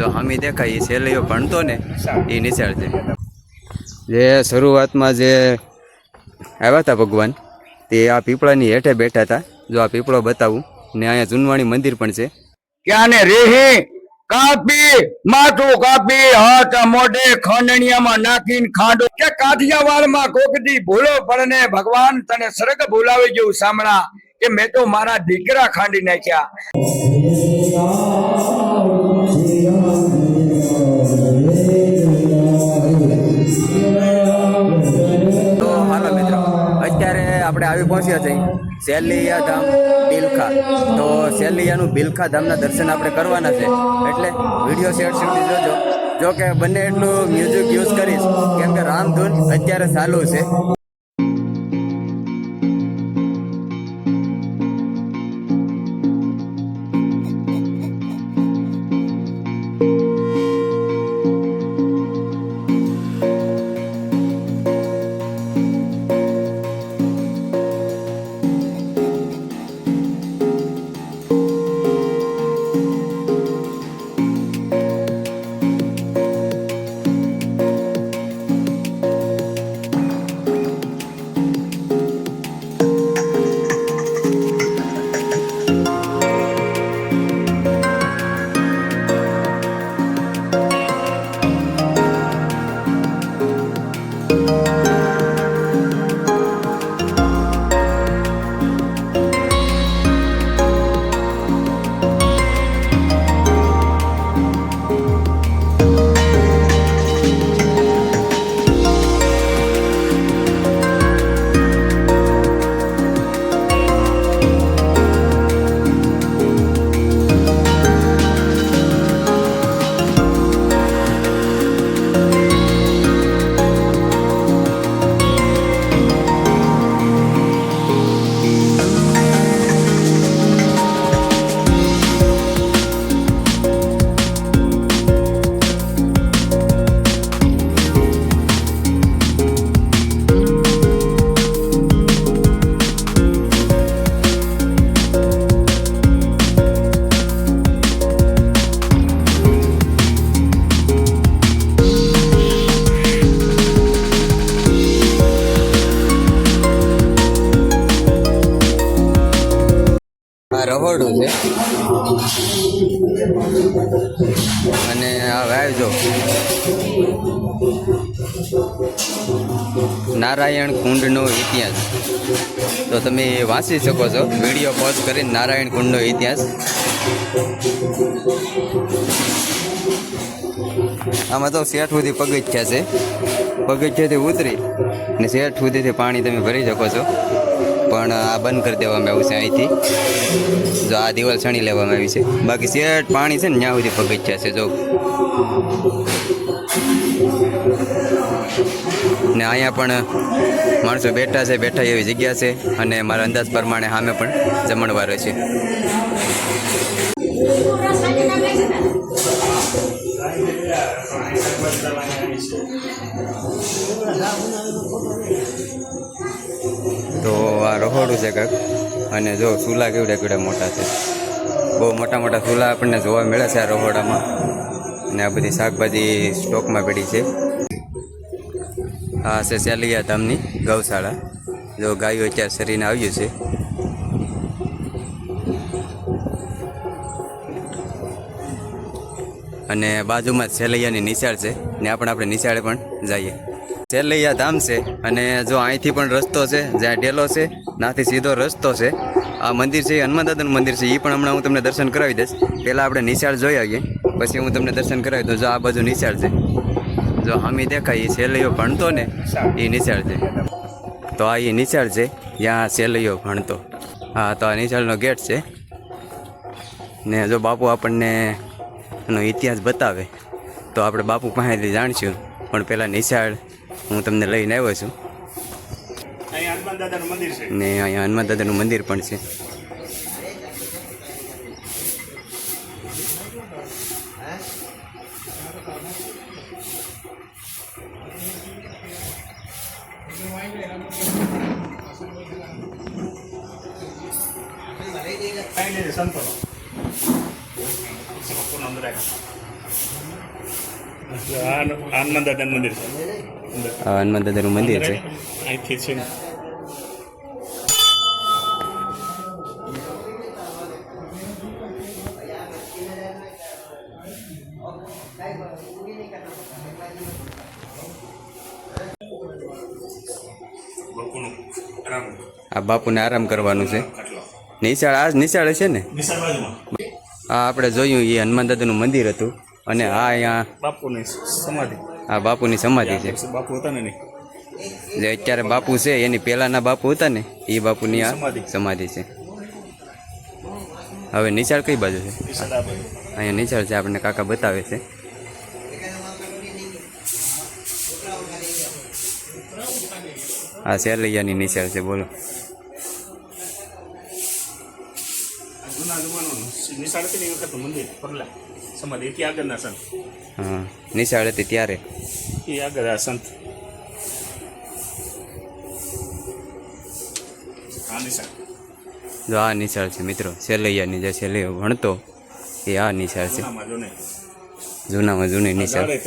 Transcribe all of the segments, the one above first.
જો હામી દેખાય એ છેલ્લીઓ ભણતો ને એ નિશાળ છે. જે શરૂઆતમાં જે આવ્યા હતા ભગવાન તે આ પીપળાની હેઠે બેઠા હતા. જો આ પીપળો બતાવું ને અહીંયા જુનવાણી મંદિર પણ છે. ક્યાંને રેહી? કાપી માથું કાપી હાથ મોઢે ખાંડણિયામાં નાખીને ખાંડો. કે કાઠિયાવાડમાં કોકદી ભૂલો પડને ભગવાન તને સરગ ભૂલાવી જેવું સાંભળા. કે મેં તો મારા દીકરા ખાંડી નાખ્યા. આપણે આવી પહોંચ્યા છીએ સેલિયા ધામ બિલખા. તો સેલિયાનું બિલખા ધામના દર્શન આપણે કરવાના છે. એટલે વીડિયો શેર સુધી જોજો. જો કે બંને એટલું મ્યુઝિક યુઝ કરીશ. કેમ કે રામધૂન અત્યારે ચાલુ છે. અને આ આવજો નારાયણ કુંડનો ઇતિહાસ. તો તમે વાંચી શકો છો. વીડિયો પોઝ કરીને નારાયણ કુંડનો ઇતિહાસ. આમાં તો શેઠ સુધી પગથિયા છે. પગથિયાથી ઉતરી ને શેઠ સુધીથી પાણી તમે ભરી શકો છો. પણ આ બંધ કરી દેવામાં આવ્યું છે અહીંથી. જો આ દિવાલ છણી લેવામાં આવી છે. બાકી શેઠ પાણી છે ને ત્યાં સુધી પગથિયા છે, જો. ને અહીંયા પણ માણસો બેઠા છે, બેઠા એવી જગ્યા છે અને મારા અંદાજ પ્રમાણે સામે પણ જમણવારો છે. તો આ રહોડું છે કંઈક અને જો ચૂલા કેવડા કેવડા મોટા છે. બહુ મોટા મોટા ચૂલા આપણને જોવા મળે છે આ રહોડામાં. અને આ બધી શાકભાજી સ્ટોકમાં પડી છે. આ છે સેલિયા ધામની ગૌશાળા. જો ગાયો અત્યારે શરીરને આવ્યું છે. અને બાજુમાં જ સેલૈયાની નિશાળ છે. ને આપણે આપણે નિશાળે પણ જઈએ. સેલૈયા ધામ છે અને જો અહીંથી પણ રસ્તો છે જ્યાં ઢેલો છે નાથી સીધો રસ્તો છે. આ મંદિર છે હનુમાન મંદિર છે, એ પણ હમણાં હું તમને દર્શન કરાવી દઈશ. પહેલાં આપણે નિશાળ જોઈ આવીએ, પછી હું તમને દર્શન કરાવી દઉં. જો આ બાજુ નિશાળ છે. જો હામી દેખાય, એ સેલૈયો ભણતો ને, એ નિશાળ છે. તો આ એ નિશાળ છે ત્યાં સેલૈયો ભણતો. હા, તો આ નિશાળનો ગેટ છે. ને જો બાપુ આપણને એનો ઇતિહાસ બતાવે, તો આપણે બાપુ પાસેથી જાણશું. પણ પહેલાં નિશાળ હું તમને લઈને આવ્યો છું અહીંયા હનુમાન દાદાનું મંદિર છે ને અહીંયા હનુમાન દાદાનું મંદિર પણ છે કાંઈ નહીં સંતોનો પૂર્ણ અંદર આવ્યા આ આ હનુમાન દાદાનું મંદિર છે અંદર. આ હનુમાન દાદાનું મંદિર છે આ બાપુને આરામ કરવાનું છે. નિશાળ આ નિશાળ છે ને? આ આપણે જોયું એ હનુમાન દાદાનું મંદિર હતું. અને આ અહીંયા બાપુની સમાધિ. આ બાપુની સમાધિ છે. બાપુ હતા ને જે અત્યારે બાપુ છે એની પહેલાના બાપુ હતા ને એ બાપુની આ સમાધિ. છે. હવે નિશાળ કઈ બાજુ છે? અહીંયા નિશાળ છે આપણને કાકા બતાવે છે. આ શેરલૈયાની નિશાળ છે બોલો. નિશાળ કેટલી વખત મંદિર પરલા સમાધિ એથી આગળના સંત. હા નિશાળ હતી ત્યારે. એ આગળ આ સંત. આ નિશાળ. જો આ નિશાળ છે મિત્રો. શેરલૈયાની જે છેલ્લે ભણતો એ આ નિશાળ છે. જૂનામાં જૂની. નિશાળ. ઝાડે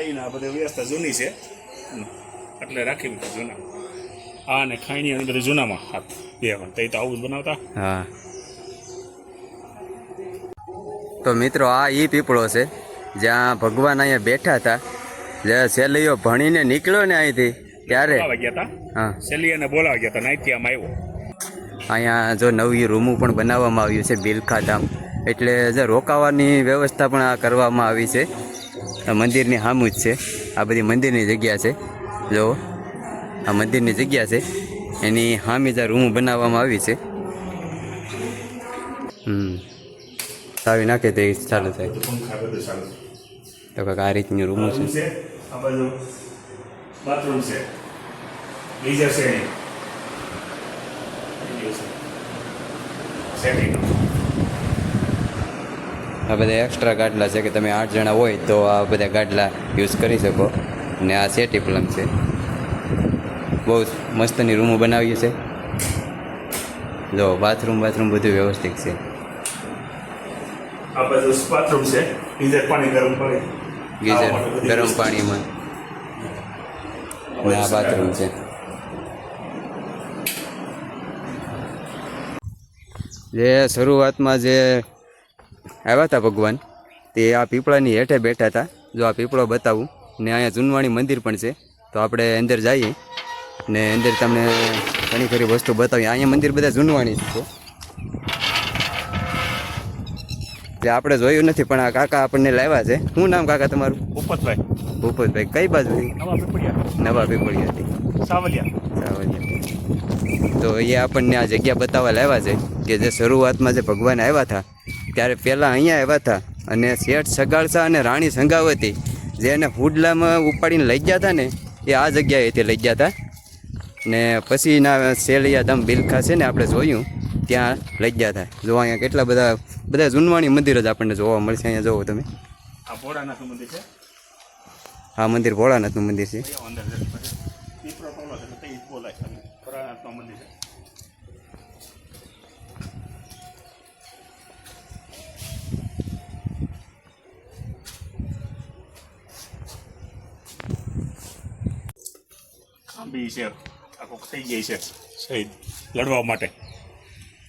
બધા. આ બધા વ્યવસ્થા જૂની છે. એટલે રાખી મૂકી જૂના. આ ને ખાઈની અને બધી જૂનામાં હાથ. બે પણ તો આવું જ બનાવતા. હા. તો મિત્રો આ ઈ પીપળો છે જ્યાં ભગવાન અહીંયા બેઠા હતા. જે શેલીઓ ભણીને નીકળ્યો ને અહીંથી ત્યારે હતા હા. સેલિયાને બોલાવા ગયા હતા નાઈથી આમ આવ્યો. અહીંયા જો નવી રૂમું પણ બનાવવામાં આવ્યું છે બિલખા ધામ એટલે જે રોકાવાની વ્યવસ્થા પણ આ કરવામાં આવી છે. આ મંદિરની સામું જ છે. આ બધી મંદિરની જગ્યા છે. જો, આ મંદિરની જગ્યા છે. એની સામી આ રૂમ બનાવવામાં આવી છે. હમ. સાવી નાખે તો ચાલુ થાય. તો કાંઈક આ રીતની રૂમો છે. બાથરૂમ છે. બીજું છે સેટિંગ આ બધા એક્સ્ટ્રા ગાડલા છે કે તમે આઠ જણા હોય તો આ બધા ગાડલા યુઝ કરી શકો. ને આ સેટી પલંગ છે. બહુ મસ્તની રૂમો બનાવીએ છે. જો બાથરૂમ બાથરૂમ બધું વ્યવસ્થિત છે. આ બાજુ બાથરૂમ છે. ગીઝર પાણી ગરમ પાણી. ગીઝર ગરમ પાણીમાં. આ બાથરૂમ છે. જે શરૂઆતમાં જે આવ્યા હતા ભગવાન. તે આ પીપળાની હેઠે બેઠા હતા. જો આ પીપળો બતાવું ને અહીંયા જૂનવાણી મંદિર પણ છે તો આપણે અંદર જઈએ ને અંદર તમને ઘણી ખરી વસ્તુ બતાવીએ. અહીંયા મંદિર બધા જૂનવાણી જ છે. એટલે આપણે જોયું નથી પણ આ કાકા આપણને લાવ્યા છે. શું નામ કાકા તમારું? ભૂપતભાઈ. ભૂપતભાઈ કઈ બાજુ? નવા પીપળિયા. નવા પીપળી હતી. સાવલિયા. સાવલિયા તો એ આપણને આ જગ્યા બતાવવા લાવ્યા છે કે જે શરૂઆતમાં જે ભગવાન આવ્યા હતા ત્યારે પહેલાં અહીંયા આવ્યા હતા અને શેઠ સગાળસા અને રાણી સંગાવતી જેને હુડલામાં ઉપાડીને લઈ ગયા હતા ને એ આ જગ્યાએથી લઈ ગયા હતા. ને પછીના શેલિયા ધામ બિલખા છે ને આપણે જોયું ત્યાં લઈ ગયા હતા. જો અહીંયા કેટલા બધા બધા જૂનવાણી મંદિર જ આપણને જોવા મળશે અહીંયા જોવો તમે. આ ભોળાનાથ મંદિર છે? આ મંદિર ભોળાનાથનું મંદિર છે. ખાંભી છે. આખું થઈ ગઈ છે. શહીદ લડવા માટે.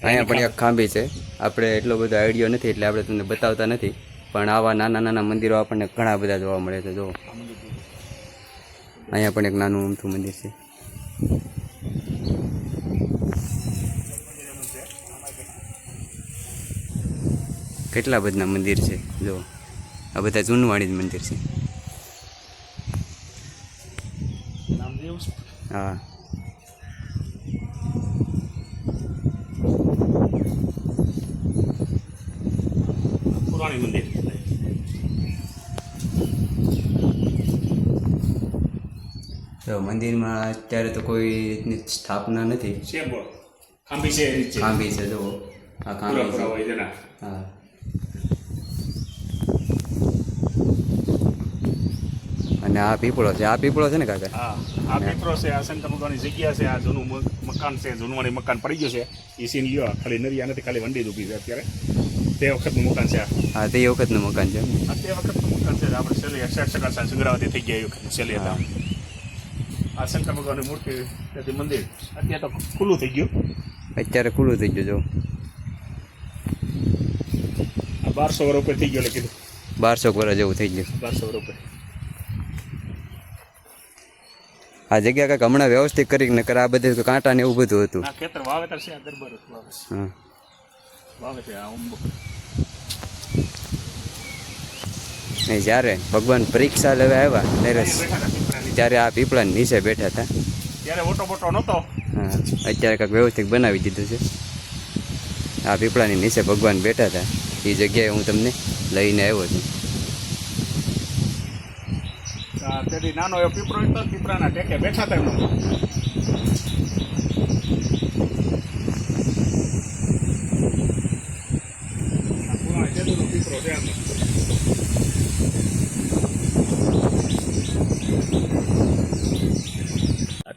અહીંયા પણ એક ખાંભી છે. આપણે એટલો બધો આઈડિયો નથી એટલે આપણે તમને બતાવતા નથી. પણ આવા નાના નાના મંદિરો આપણને ઘણા બધા જોવા મળે છે જો અહીંયા પણ એક નાનું અમથું મંદિર છે. કેટલા બધા મંદિર છે જો આ બધા જૂનવાણી જ મંદિર છે? હા પુરાણી મંદિર. તો મંદિરમાં અત્યારે તો કોઈ રીતની સ્થાપના નથી. છે ખાંભી છે ખાંભી છે જો આ ખાંભી હા. અને આ પીપળો છે. આ પીપળો છે ને કાકા? હા આ પીપળો છે આ શંકર ભગવાનની જગ્યા છે આ જૂનું મકાન છે જૂનવાણી મકાન પડી ગયું છે. એ સીન લ્યો ખાલી નરિયા નથી ખાલી વંડી દુભી ઊભી છે અત્યારે. તે વખતનું મકાન છે હા તે વખતનું મકાન છે તે વખતનું મકાન છે. આપણે છેલ્લી શેઠ સગા સાંજ સુગરાવતી થઈ ગયા એ વખત છેલ્લી હતા આ શંકર ભગવાનની મૂર્તિ ત્યાંથી મંદિર અત્યારે તો ખુલ્લું થઈ ગયું. અત્યારે ખુલ્લું થઈ ગયું જો. આ બારસો વર્ષ ઉપર થઈ ગયો એટલે કીધું. બારસો વર્ષ જેવું થઈ ગયું. બારસો વર્ષ ઉપર. આ જગ્યા કાંઈક હમણાં વ્યવસ્થિત કરી નકર આ બધું કાંટા ને એવું બધું હતું. ખેતર વાવેતર છે દરબાર હા. વાવે આ ઉંબો જ્યારે ભગવાન પરીક્ષા લેવા આવ્યા ત્યારે. ત્યારે આ પીપળાની નીચે બેઠા હતા. ત્યારે ઓટો બોટો નહોતો. હા અત્યારે કાંઈક વ્યવસ્થિત બનાવી દીધું છે. આ પીપળાની નીચે ભગવાન બેઠા હતા. એ જગ્યાએ હું તમને લઈને આવ્યો છું. તેથી નાનો એવો પીપળો હતો પીપળાના ટેકે બેઠા હતા એમનો પીપળો છે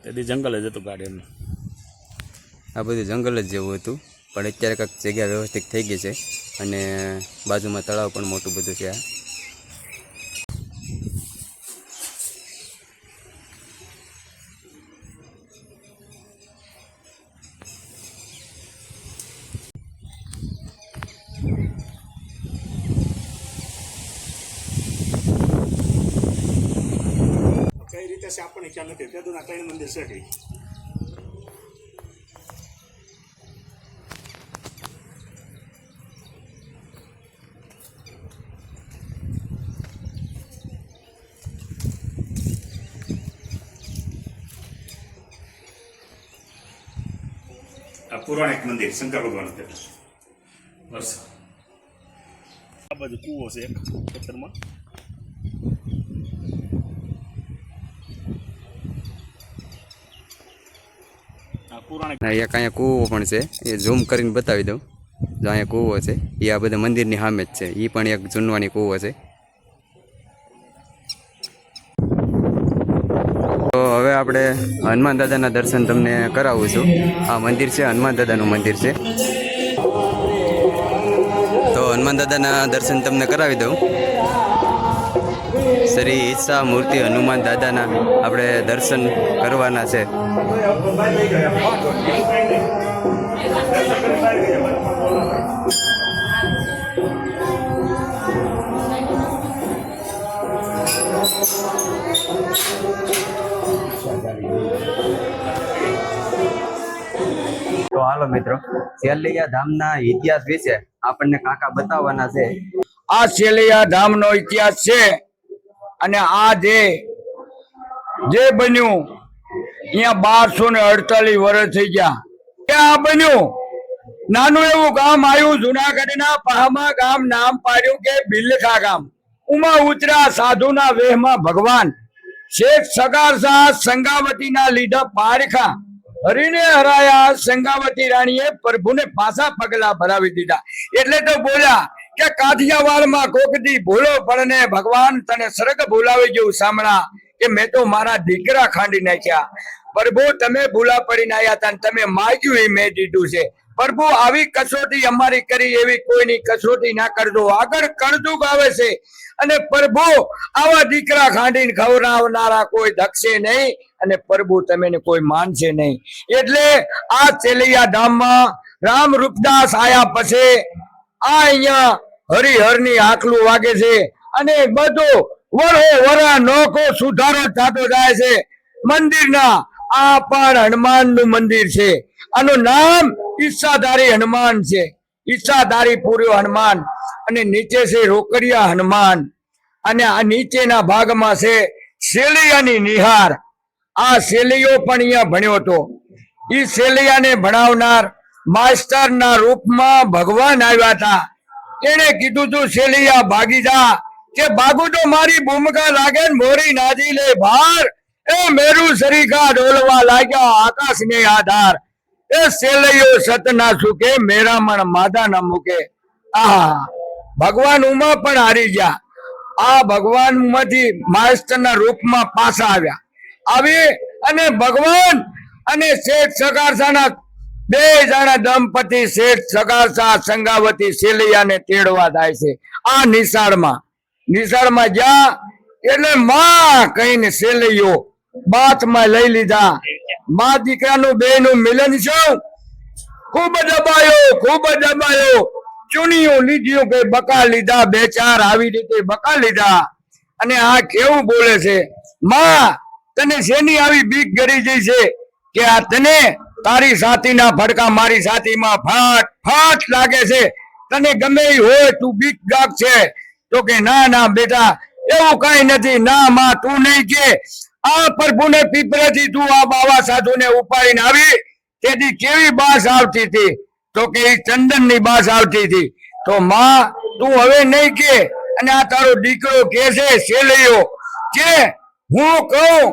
તેથી જંગલ જ હતું ગાડી એમનું. આ બધું જંગલ જ જેવું હતું પણ અત્યારે કાંઈક જગ્યા વ્યવસ્થિત થઈ ગઈ છે અને બાજુમાં તળાવ પણ મોટું બધું છે આ. છે આપણને ખ્યાલ નથી. તેદુના ત્રણ મંદિર છે કઈ. આ પૌરાણિક મંદિર શંકર ભગવાન બસ આ બાજુ કૂવો છે એક ખેતરમાં. પૌરાણિક એક અહીંયા કૂવો પણ છે. એ ઝૂમ કરીને બતાવી દઉં. જો અહીંયા કૂવો છે એ આ બધા મંદિરની સામે જ છે. એ પણ એક જૂનવાની કૂવો છે. તો હવે આપણે હનુમાન દાદાના દર્શન તમને કરાવું છું. આ મંદિર છે, હનુમાન દાદાનું મંદિર છે. તો હનુમાન દાદાના દર્શન તમને કરાવી દઉં. શ્રી ઈચ્છા મૂર્તિ હનુમાન દાદાના આપણે દર્શન કરવાના છે. તો હાલો મિત્રો સેલૈયા ધામના ઇતિહાસ વિશે આપણને કાકા બતાવવાના છે. આ શેલૈયા ધામનો ઇતિહાસ છે. અને આ જે બન્યું, અહીંયા બારસો ને અડતાલીસ વર્ષ થઈ ગયા. આ બન્યું? નાનું એવું ગામ આવ્યું, જુનાગઢના પહામા ગામ નામ પાડ્યું કે બિલખા ગામ. ઉમા ઉતરા સાધુના વેહમાં ભગવાન. શેખ સગાર શાહ સંગાવતીના લીધા પારખા. હરીને હરાયા, સંગાવતી રાણીએ પ્રભુને પાછા પગલા ભરાવી દીધા. એટલે તો બોલ્યા કે કાઠિયાવાડમાં કોકદી ભૂલો પડને ભગવાન તને સરગ ભૂલાવી જેવું સાંભળા, કે મેં તો મારા દીકરા ખાંડી નાખ્યા. પ્રભુ, તમે ભૂલા પડી આવ્યા હતા તમે માગ્યું એ મેં દીધું છે. પ્રભુ, આવી કસોટી અમારી કરી એવી કોઈની કસોટી ના કરજો. આગળ કળજુગ આવે છે. અને પ્રભુ, આવા દીકરા ખાંડીને ખવડાવનારા કોઈ ધકશે નહીં અને પ્રભુ તમે કોઈ માનશે નહીં. એટલે આ ચેલિયા ધામમાં રામ રૂપદાસ આયા પછી આ અહીંયા હરિહરની આખલું વાગે છે અને બધું વરો વરા નોખો સુધારો થતો જાય છે. મંદિરના આ પણ હનુમાનનું મંદિર છે. આનું નામ ઈચ્છાધારી હનુમાન છે. ઈચ્છાધારી પૂર્યો હનુમાન અને નીચે છે રોકડિયા હનુમાન. અને આ નીચેના ભાગમાં છે શેલિયાની નિહાર. આ શેલિયો પણ અહીંયા ભણ્યો હતો. ઈ શેલિયાને ભણાવનાર માસ્ટરના રૂપમાં ભગવાન આવ્યા હતા. એને કીધું તું, શેલિયા, ભાગી જા. કે ભાગું તો મારી ભૂમિકા લાગે ને મોરી નાજી લે ભાર. એ મેરુ સરીખા ડોલવા લાગ્યા આકાશ ને આધાર. એ શેલૈયો સત ના સુકે મેરામણ માદા ના મૂકે. આહા, ભગવાન ઉમા પણ હારી ગયા. આ ભગવાનમાંથી માસ્ટરના રૂપમાં પાછા આવ્યા. આવી અને ભગવાન અને શેઠ સગારસાના બે જણા દંપતિ શેઠ સગાસા સંગાવતી સેલૈયાને તેડવા થાય છે. આ નિશાળમાં નિશાળમાં જ્યાં એટલે માં કહીને સેલૈયો બાથમાં લઈ લીધા. મા દીકરાનું બે નું મિલન છે ખૂબ દબાયો ખૂબ દબાયો. ચૂનિયું લીધ્યું કે બકા લીધા, બે ચાર આવી રીતે બકા લીધા. અને આ કેવું બોલે છે? માં, તને શેની આવી બીક ગરી જઈ છે કે આ તને તારી સાથીના ફડકા મારી સાથીમાં ફાટ ફાટ લાગે છે. તને ગમે હોય તું બીક ગાક છે. તો કે ના ના, બેટા, એવું કઈ નથી. ના, માં, તું નહીં કે. આ પ્રભુને પીપળેથી તું આ બાવા સાધુને ઉપાડીને આવી. તેથી કેવી બાસ આવતી હતી? તો કે એ ચંદનની બાસ આવતી હતી. તો માં, તું હવે નહીં કે. અને આ તારો દીકરો કે છે, શેલૈયો, કે હું કહું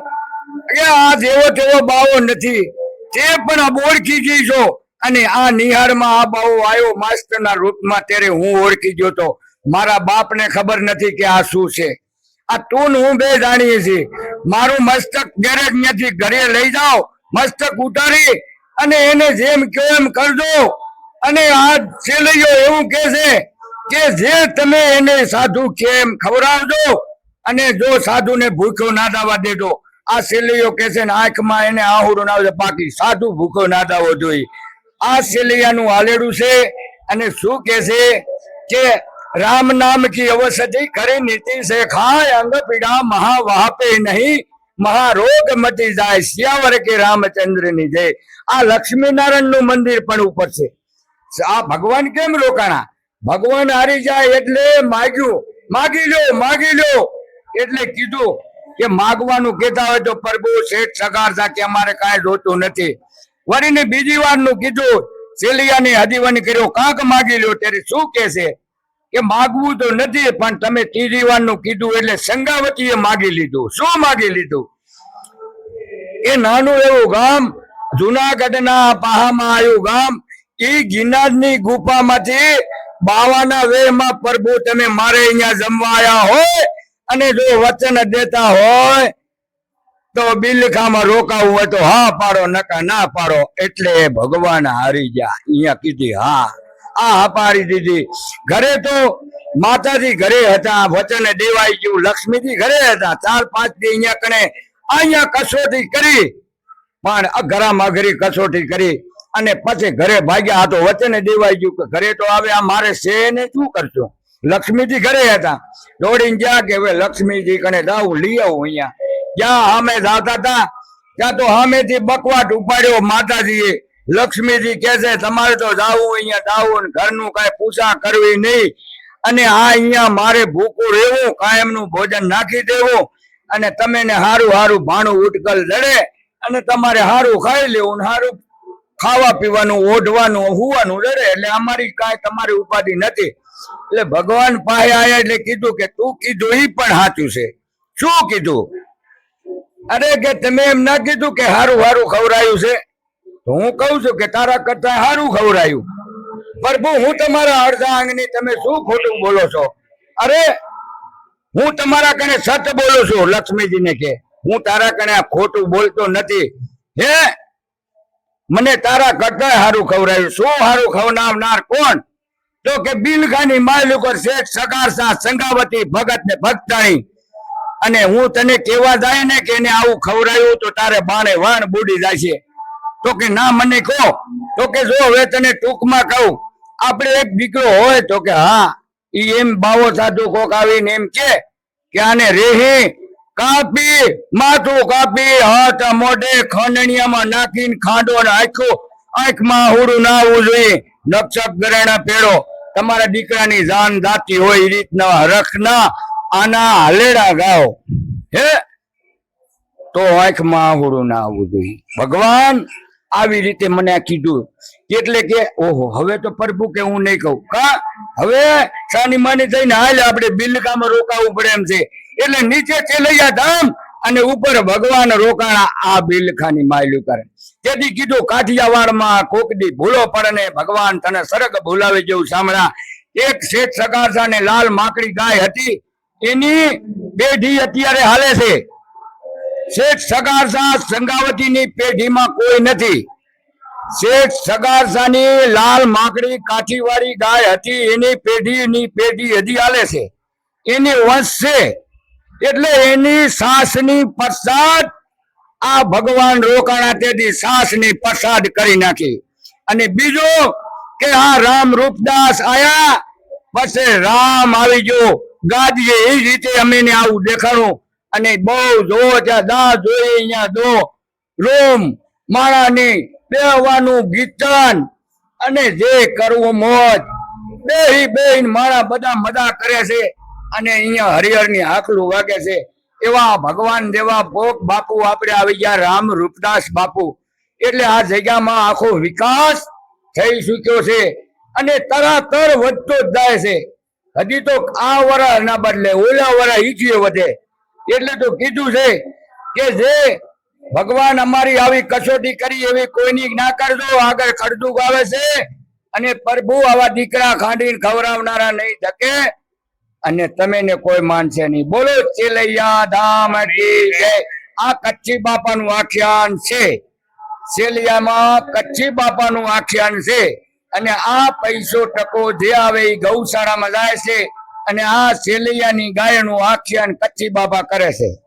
કે આ જેવો તેવો બાવો નથી. તે પણ ઓળખી ગઈ છો અને આ નિહાળમાં આ બાવો આવ્યો માસ્ટરના રૂપમાં, ત્યારે હું ઓળખી ગયો તો. મારા બાપને ખબર નથી કે આ શું છે. આ તું હું બે જાણીએ છીએ. મારું મસ્તક ગેરેજ નથી ઘરે લઈ જાઓ, મસ્તક ઉતારી, અને એને જેમ કહો એમ કરજો. અને આ સેલૈયો એવું કે છે કે જે તમે એને સાધુ કેમ ખવડાવજો, અને જો સાધુને ભૂખ્યો ના દાવા દેજો. આ સેલૈયો કે છે ને, આંખમાં એને આહુરો ના બાકી સાધુ ભૂખો ના દાવો જોઈએ. આ સેલૈયાનું આલેડું છે અને શું કે છે કે, રામ નામ કી અવસધી ખરી નીતિ છે ખાય, અંગ પીડા મહા વહાપે નહીં મહારોગ મટી જાય, શિયાવર કે રામચંદ્રની જય. આ લક્ષ્મીનારાયણનું મંદિર પણ ઉપર છે. આ ભગવાન કેમ રોકાણા? ભગવાન હારી જાય એટલે માગ્યું. માગી લો માગી લો. એટલે કીધું કે માગવાનું કીધા હોય તો પ્રભુ શેઠ સગાર કે અમારે કાંઈ જોતું નથી. વળીને બીજી વારનું કીધું, સેલિયાને હજીવન કર્યો, કાંક માગી લો ત્યારે શું કે છે? કે માગવું તો નથી, પણ તમે ત્રીજી વારનું કીધું એટલે સંગાવતીએ માગી લીધું. શું માગી લીધું? એ નાનું એવું ગામ, જુનાગઢના પાહામાં આવ્યું ગામ, એ ગિરનારની ગુફામાંથી બાવાના વેમાં પ્રભુ તમે મારે અહીંયા જમવા આવ્યા હોય અને જો વચન દેતા હોય, તો બિલખામાં રોકાવું હોય તો હા પાડો, નકા ના પાડો. એટલે ભગવાન હારી ગયા. અહીંયા કીધી, હા. આ હા પાડી દીધી. ઘરે તો માતાજી ઘરે હતા, વચન દેવાઈ ગયું, લક્ષ્મીજી ઘરે હતા. ચાર પાંચ દી અહીંયા કણે, અહીંયા કસોટી કરી. પણ અઘરામાં અઘરી કસોટી કરી. અને પછી ઘરે ભાગ્યા, આ તો વચન દેવાઈ ગયું કે ઘરે તો આવે, આ મારે છે ને શું કરશો? લક્ષ્મીજી ઘરે હતા. દોડીને ગયા કે હવે લક્ષ્મીજી કને જાવું લઈ આવું અહીંયા. જ્યાં સામે જાતા હતા, ત્યાં તો સામેથી બકવાટ ઉપાડ્યો માતાજીએ. લક્ષ્મીજી કે છે, તમારે તો જાવું અહીંયા જાવું ઘરનું કાંઈ પૂછા કરવી નહીં. અને આ અહીંયા મારે ભૂખું રહેવું કાયમનું ભોજન નાખી દેવું. અને તમે ને હારું હારું ભાણું ઉટકલ લડે અને તમારે હારું ખાઈ લેવું હારું ખાવા પીવાનું, ઓઢવાનું, હોવાનું લડે એટલે અમારી કાંઈ તમારી ઉપાધિ નથી. એટલે ભગવાન પાસે આયા એટલે કીધું કે તું કીધું ઈ પણ સાચું છે. શું કીધું? અરે કે તમે એમ ના કીધું કે હારું હારું ખવડાયું છે? હું કહું છું કે તારા કરતા હારું ખવડાયું. પ્રભુ હું તમારા અડધા અંગની તમે શું ખોટું બોલો છો? અરે હું તમારા કને સત બોલું છું, લક્ષ્મીજીને કે. હું તારા કને આ ખોટું બોલતો નથી. હે? મને તારા કરતા હારું ખવડાયું. શું હારું ખવડાવનાર કોણ? તો કે બિલખાની માલ ઉપર શેઠ સગારસા સંગાવતી ભગત ને ભક્તાણી અને હું તને કેવા જાય ને કે એને આવું ખવડાયું તો તારે બાણે વાણ બુડી જાય તો કે ના, મને કહો. તો કે જો, હવે તને ટૂંકમાં કહું. આપણે એક દીકરો હોય તો કે હા, ઈ એમ બાવો સાધુ કોક આવીને એમ કે કે આને રેહી, કાપી, માથું કાપી, હાથ મોઢે ખંડણીયામાં નાખીને ખાંડો ને આખું આંખમાં હુડું ના આવવું જોઈએ. નક્ષક ગરાણા પેડો તમારા દીકરાની જાન દાતી હોય એ રીતના રખના આના હલેડા ગાઓ. હે? તો આંખમાં આહુડું ના આવવું જોઈએ. ભગવાન, આવી રીતે મને કીધું. એટલે કે, ઓહો, હવે તો પ્રભુ કે હું નહીં કહું. કા? હવે સાની માની થઈને હાલ આપણે બિલકામાં રોકાવું પડે એમ છે. એટલે નીચે ચેલૈયા ધામ અને ઉપર ભગવાન રોકાણા આ બિલખાની માયલું કરે. તેથી કીધું કાઠિયાવાડમાં કોકડી ભૂલો પડે ભગવાન તને સરગ ભૂલાવી જેવું સાંભળા એક શેઠ સગાસા ને લાલ માકડી ગાય હતી. એની પેઢી અત્યારે હાલે છે. શેઠ સગારસા સંગાવતીની પેઢીમાં કોઈ નથી. શેઠ સગારસાની લાલ માકડી કાઠીવાળી ગાય હતી. એની પેઢીની પેઢી હજી હાલે છે. એની વંશ છે. એટલે એની સાસની પ્રસાદ આ ભગવાન રોકાણા તેથી સાસની પ્રસાદ કરી નાખી. અને બીજું કે આ રામ રૂપદાસ આયા, પછી રામ આવી ગયો. ગાદીએ એ રીતે અમે આવું દેખાણું. અને બહુ જો ત્યાં દા જોઈએ અહીંયા જો રોમ માણાની બેહવાનું ગીતન. અને જે કરવું મોજ. બેહી બેહીને માળા બધા મજા કરે છે. અને અહીંયા હરિહરની આકલું વાગે છે. એવા ભગવાન, જેવા ભોગ બાપુ આપણે આવી ગયા, રામ રૂપદાસ બાપુ. એટલે આ જગ્યામાં આખો વિકાસ થઈ ચૂક્યો છે અને તરાતર વધતો જ જાય છે. હજી તો આ વરા ના બદલે, ઓલા વરા ઈજીએ વધે. એટલે તો કીધું છે કે જે ભગવાન અમારી આવી કસોટી કરી એવી કોઈની ના કરજો, આગળ ખડદું આવે છે અને પ્રભુ આવા દીકરા ખાંડીને ખવડાવનારા નહીં ધકે. અને તમે ને કોઈ માનશે નહીં. બોલો, ચેલૈયા ધામ આ કચ્છી બાપાનું આખ્યાન છે. સેલિયામાં કચ્છી બાપાનું આખ્યાન છે. અને આ પૈસો ટકો જે આવે એ ગૌશાળામાં જાય છે. અને આ સેલિયાની ગાયનું આખ્યાન કચ્છી બાપા કરે છે.